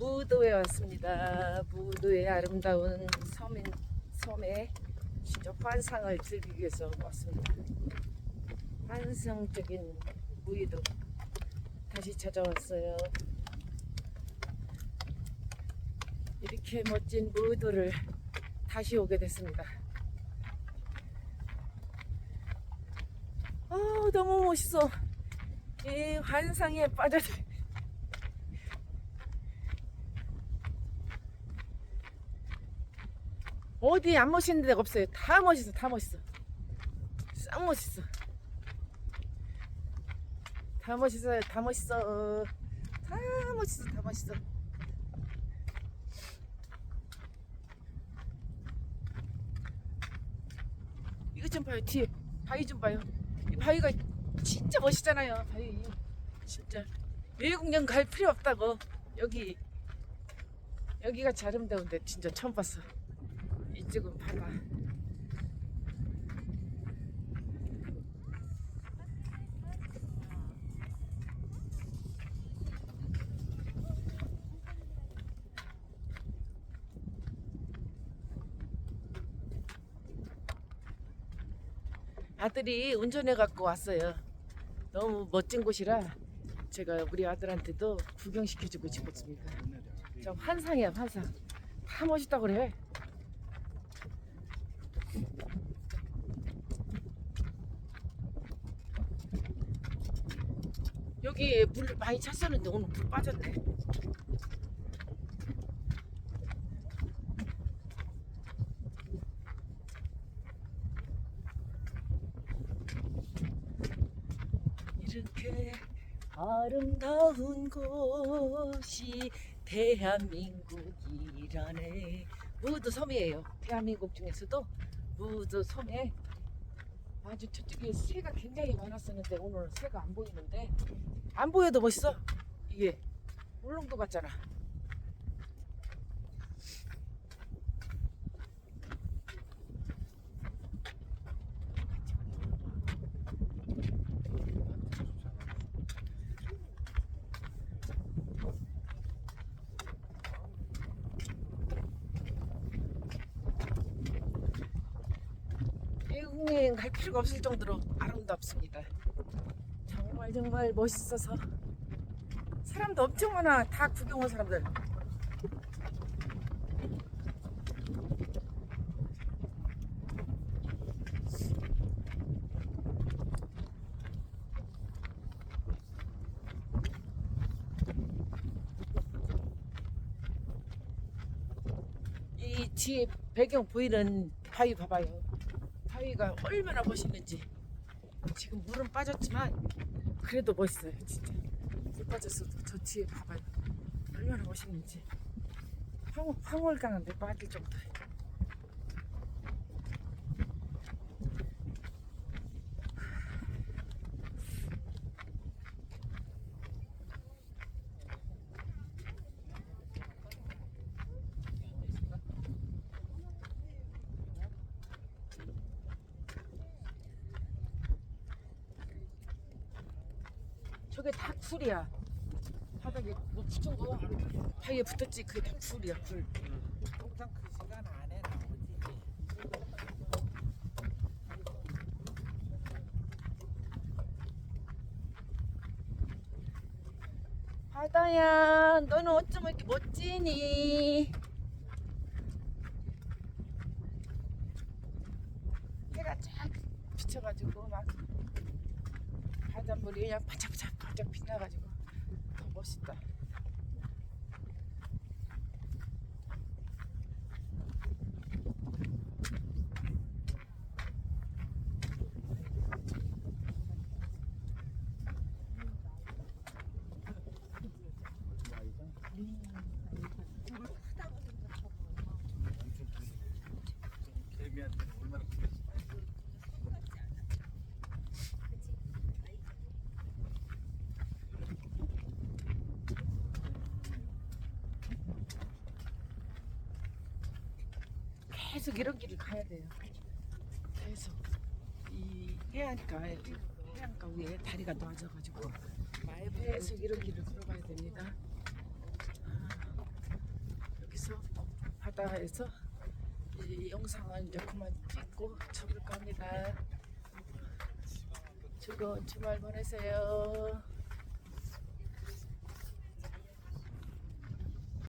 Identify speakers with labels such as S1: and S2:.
S1: 무도에 왔습니다. 무도의 아름다운 섬인 섬에 진짜 환상을 즐기기 위해서 왔습니다. 환상적인 무의도 다시 찾아왔어요. 이렇게 멋진 무도를 다시 오게 됐습니다. 아 너무 멋있어. 이 환상에 빠져들. 어디 안 멋있는 데가 없어요. 다 멋있어, 다 멋있어. 싹 멋있어. 다 멋있어요, 다 멋있어. 다 멋있어, 다 멋있어. 이거 좀 봐요, 뒤에 바위 좀 봐요. 이 바위가 진짜 멋있잖아요, 바위. 진짜 외국령 갈 필요 없다고. 여기 여기가 잘 아름다운데 진짜 처음 봤어. 이쪽은 바다. 아들이 운전해 갖고 왔어요. 너무 멋진 곳이라 제가 우리 아들한테도 구경시켜주고 싶었습니다. 저 환상이야 환상. 다 멋있다 그래. 여기 물 많이 찼었는데 오늘 물 빠졌네. 이렇게 아름다운 곳이 대한민국이라네. 무도 섬이에요. 대한민국 중에서도 무도 섬에 아주 저쪽에 새가 굉장히 많았었는데 오늘 새가 안 보이는데 안 보여도 멋있어. 이게 울릉도 같잖아. 외국여행 갈 필요가 없을 정도로 아름답습니다. 정말 정말 멋있어서 사람도 엄청 많아. 다 구경 온 사람들. 이 뒤에 배경 보이는 바위 봐봐요. 바위가 얼마나 멋있는지. 지금 물은 빠졌지만 그래도 멋있어요, 진짜. 물 빠졌어도 저 뒤에 봐봐요. 얼마나 멋있는지. 황, 황홀강한데 빠질 정도. 저게 다 풀이야. 바닥에 뭐 붙은 거 바위에 붙었지. 그게 다 풀이야, 풀.
S2: 통상 그 시간 안에 나오지.
S1: 바다야, 너는 어쩜 이렇게 멋지니? 해가 쫙 비쳐가지고 막 바닷물이 그냥 반짝반짝 반짝 빛나가지고 더 멋있다. 계속 이런 길을 가야 돼요. 계속 이 해안가 해안가 위에 다리가 놓아져가지고 계속 이런 길을 걸어가야 됩니다. 왔다 해서 이 영상은 이제 그만 찍고 접을까 합니다. 즐거운 주말 보내세요.